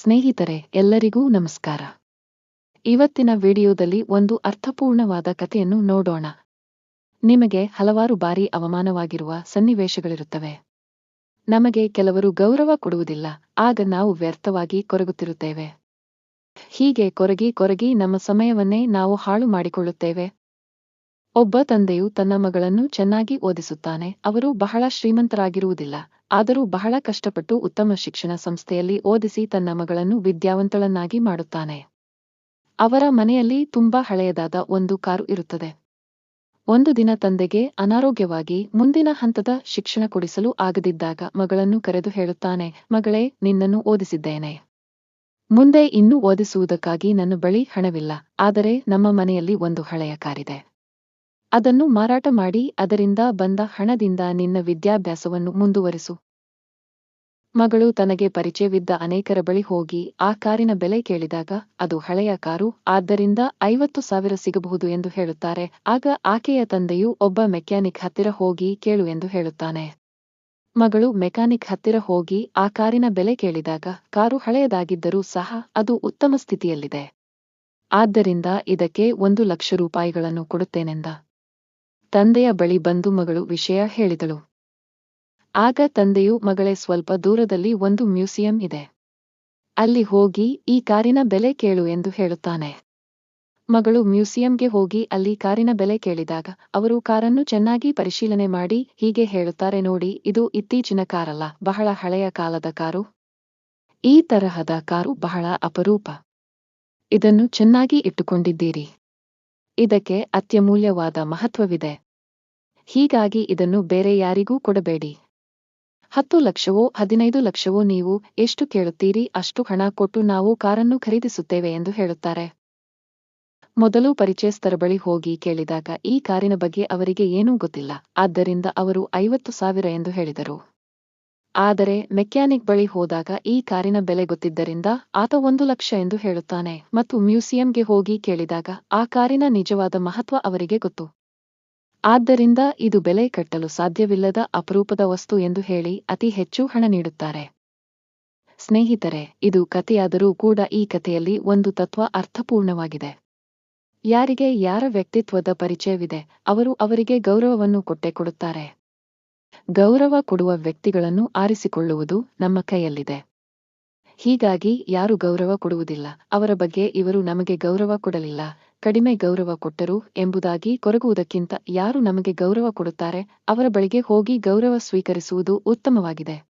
ಸ್ನೇಹಿತರೆ, ಎಲ್ಲರಿಗೂ ನಮಸ್ಕಾರ. ಇವತ್ತಿನ ವಿಡಿಯೋದಲ್ಲಿ ಒಂದು ಅರ್ಥಪೂರ್ಣವಾದ ಕಥೆಯನ್ನು ನೋಡೋಣ. ನಿಮಗೆ ಹಲವಾರು ಬಾರಿ ಅವಮಾನವಾಗಿರುವ ಸನ್ನಿವೇಶಗಳಿರುತ್ತವೆ. ನಮಗೆ ಕೆಲವರು ಗೌರವ ಕೊಡುವುದಿಲ್ಲ, ಆಗ ನಾವು ವ್ಯರ್ಥವಾಗಿ ಕೊರಗುತ್ತಿರುತ್ತೇವೆ. ಹೀಗೆ ಕೊರಗಿ ಕೊರಗಿ ನಮ್ಮ ಸಮಯವನ್ನೇ ನಾವು ಹಾಳು ಮಾಡಿಕೊಳ್ಳುತ್ತೇವೆ. ಒಬ್ಬ ತಂದೆಯು ತನ್ನ ಮಗಳನ್ನು ಚೆನ್ನಾಗಿ ಓದಿಸುತ್ತಾನೆ. ಅವರು ಬಹಳ ಶ್ರೀಮಂತರಾಗಿರುವುದಿಲ್ಲ. ಆದರೂ ಬಹಳ ಕಷ್ಟಪಟ್ಟು ಉತ್ತಮ ಶಿಕ್ಷಣ ಸಂಸ್ಥೆಯಲ್ಲಿ ಓದಿಸಿ ತನ್ನ ಮಗಳನ್ನು ವಿದ್ಯಾವಂತಳನ್ನಾಗಿ ಮಾಡುತ್ತಾನೆ. ಅವರ ಮನೆಯಲ್ಲಿ ತುಂಬಾ ಹಳೆಯದಾದ ಒಂದು ಕಾರು ಇರುತ್ತದೆ. ಒಂದು ದಿನ ತಂದೆಗೆ ಅನಾರೋಗ್ಯವಾಗಿ ಮುಂದಿನ ಹಂತದ ಶಿಕ್ಷಣ ಕೊಡಿಸಲು ಆಗದಿದ್ದಾಗ ಮಗಳನ್ನು ಕರೆದು ಹೇಳುತ್ತಾನೆ, ಮಗಳೇ, ನಿನ್ನನ್ನು ಓದಿಸಿದ್ದೇನೆ. ಮುಂದೆ ಇನ್ನೂ ಓದಿಸುವುದಕ್ಕಾಗಿ ನನ್ನ ಬಳಿ ಹಣವಿಲ್ಲ. ಆದರೆ ನಮ್ಮ ಮನೆಯಲ್ಲಿ ಒಂದು ಹಳೆಯ ಕಾರಿದೆ. ಅದನ್ನು ಮಾರಾಟ ಮಾಡಿ ಅದರಿಂದ ಬಂದ ಹಣದಿಂದ ನಿನ್ನ ವಿದ್ಯಾಭ್ಯಾಸವನ್ನು ಮುಂದುವರಿಸು. ಮಗಳು ತನಗೆ ಪರಿಚಯವಿದ್ದ ಅನೇಕರ ಬಳಿ ಹೋಗಿ ಆ ಕಾರಿನ ಬೆಲೆ ಕೇಳಿದಾಗ, ಅದು ಹಳೆಯ ಕಾರು, ಆದ್ದರಿಂದ ಐವತ್ತು ಸಾವಿರ ಸಿಗಬಹುದು ಎಂದು ಹೇಳುತ್ತಾರೆ. ಆಗ ಆಕೆಯ ತಂದೆಯು ಒಬ್ಬ ಮೆಕ್ಯಾನಿಕ್ ಹತ್ತಿರ ಹೋಗಿ ಕೇಳು ಎಂದು ಹೇಳುತ್ತಾನೆ. ಮಗಳು ಮೆಕ್ಯಾನಿಕ್ ಹತ್ತಿರ ಹೋಗಿ ಆ ಕಾರಿನ ಬೆಲೆ ಕೇಳಿದಾಗ, ಕಾರು ಹಳೆಯದಾಗಿದ್ದರೂ ಸಹ ಅದು ಉತ್ತಮ ಸ್ಥಿತಿಯಲ್ಲಿದೆ. ಆದ್ದರಿಂದ ಇದಕ್ಕೆ ಒಂದು ಲಕ್ಷ ರೂಪಾಯಿಗಳನ್ನು ಕೊಡುತ್ತೇನೆಂದ. ತಂದೆಯ ಬಳಿ ಬಂದು ಮಗಳು ವಿಷಯ ಹೇಳಿದಳು. ಆಗ ತಂದೆಯು ಮಗಳೇ ಸ್ವಲ್ಪ ದೂರದಲ್ಲಿ ಒಂದು ಮ್ಯೂಸಿಯಂ ಇದೆ. ಅಲ್ಲಿ ಹೋಗಿ ಈ ಕಾರಿನ ಬೆಲೆ ಕೇಳು ಎಂದು ಹೇಳುತ್ತಾನೆ. ಮಗಳು ಮ್ಯೂಸಿಯಂಗೆ ಹೋಗಿ ಅಲ್ಲಿ ಕಾರಿನ ಬೆಲೆ ಕೇಳಿದಾಗ ಅವರು ಕಾರನ್ನು ಚೆನ್ನಾಗಿ ಪರಿಶೀಲನೆ ಮಾಡಿ ಹೀಗೆ ಹೇಳುತ್ತಾರೆ ನೋಡಿ, ಇದು ಇತ್ತೀಚಿನ ಕಾರಲ್ಲ, ಬಹಳ ಹಳೆಯ ಕಾಲದ ಕಾರು. ಈ ತರಹದ ಕಾರು ಬಹಳ ಅಪರೂಪ. ಇದನ್ನು ಚೆನ್ನಾಗಿ ಇಟ್ಟುಕೊಂಡಿದ್ದೀರಿ. ಇದಕ್ಕೆ ಅತ್ಯಮೂಲ್ಯವಾದ ಮಹತ್ವವಿದೆ. ಹೀಗಾಗಿ ಇದನ್ನು ಬೇರೆ ಯಾರಿಗೂ ಕೊಡಬೇಡಿ. ಹತ್ತು ಲಕ್ಷವೋ, ಹದಿನೈದು ಲಕ್ಷವೋ ನೀವು ಎಷ್ಟು ಕೇಳುತ್ತೀರಿ, ಅಷ್ಟು ಹಣ ಕೊಟ್ಟು ನಾವು ಕಾರನ್ನು ಖರೀದಿಸುತ್ತೇವೆ ಎಂದು ಹೇಳುತ್ತಾರೆ. ಮೊದಲು ಪರಿಚಯಸ್ಥರ ಬಳಿ ಹೋಗಿ ಕೇಳಿದಾಗ ಈ ಕಾರಿನ ಬಗ್ಗೆ ಅವರಿಗೆ ಏನೂ ಗೊತ್ತಿಲ್ಲ. ಆದ್ದರಿಂದ ಅವರು ಐವತ್ತು ಸಾವಿರ ಎಂದು ಹೇಳಿದರು. ಆದರೆ ಮೆಕ್ಯಾನಿಕ್ ಬಳಿ ಹೋದಾಗ ಈ ಕಾರಿನ ಬೆಲೆ ಗೊತ್ತಿದ್ದರಿಂದ ಆತ ಒಂದು ಲಕ್ಷ ಎಂದು ಹೇಳುತ್ತಾನೆ ಮತ್ತು ಮ್ಯೂಸಿಯಂಗೆ ಹೋಗಿ ಕೇಳಿದಾಗ ಆ ಕಾರಿನ ನಿಜವಾದ ಮಹತ್ವ ಅವರಿಗೆ ಗೊತ್ತು. ಆದ್ದರಿಂದ ಇದು ಬೆಲೆ ಕಟ್ಟಲು ಸಾಧ್ಯವಿಲ್ಲದ ಅಪರೂಪದ ವಸ್ತು ಎಂದು ಹೇಳಿ ಅತಿ ಹೆಚ್ಚು ಹಣ ನೀಡುತ್ತಾರೆ. ಸ್ನೇಹಿತರೆ, ಇದು ಕಥೆಯಾದರೂ ಕೂಡ ಈ ಕಥೆಯಲ್ಲಿ ಒಂದು ತತ್ವ ಅರ್ಥಪೂರ್ಣವಾಗಿದೆ. ಯಾರಿಗೆ ಯಾರ ವ್ಯಕ್ತಿತ್ವದ ಪರಿಚಯವಿದೆ, ಅವರು ಅವರಿಗೆ ಗೌರವವನ್ನು ಕೊಟ್ಟೆ ಕೊಡುತ್ತಾರೆ. ಗೌರವ ಕೊಡುವ ವ್ಯಕ್ತಿಗಳನ್ನು ಆರಿಸಿಕೊಳ್ಳುವುದು ನಮ್ಮ ಕೈಯಲ್ಲಿದೆ. ಹೀಗಾಗಿ ಯಾರು ಗೌರವ ಕೊಡುವುದಿಲ್ಲ, ಅವರ ಬಗ್ಗೆ ಇವರು ನಮಗೆ ಗೌರವ ಕೊಡಲಿಲ್ಲ. ಕಡಿಮೆ ಗೌರವ ಕೊಟ್ಟರು ಎಂಬುದಾಗಿ ಕೊರಗುವುದಕ್ಕಿಂತ ಯಾರು ನಮಗೆ ಗೌರವ ಕೊಡುತ್ತಾರೆ, ಅವರ ಬಳಿಗೆ ಹೋಗಿ ಗೌರವ ಸ್ವೀಕರಿಸುವುದು ಉತ್ತಮವಾಗಿದೆ.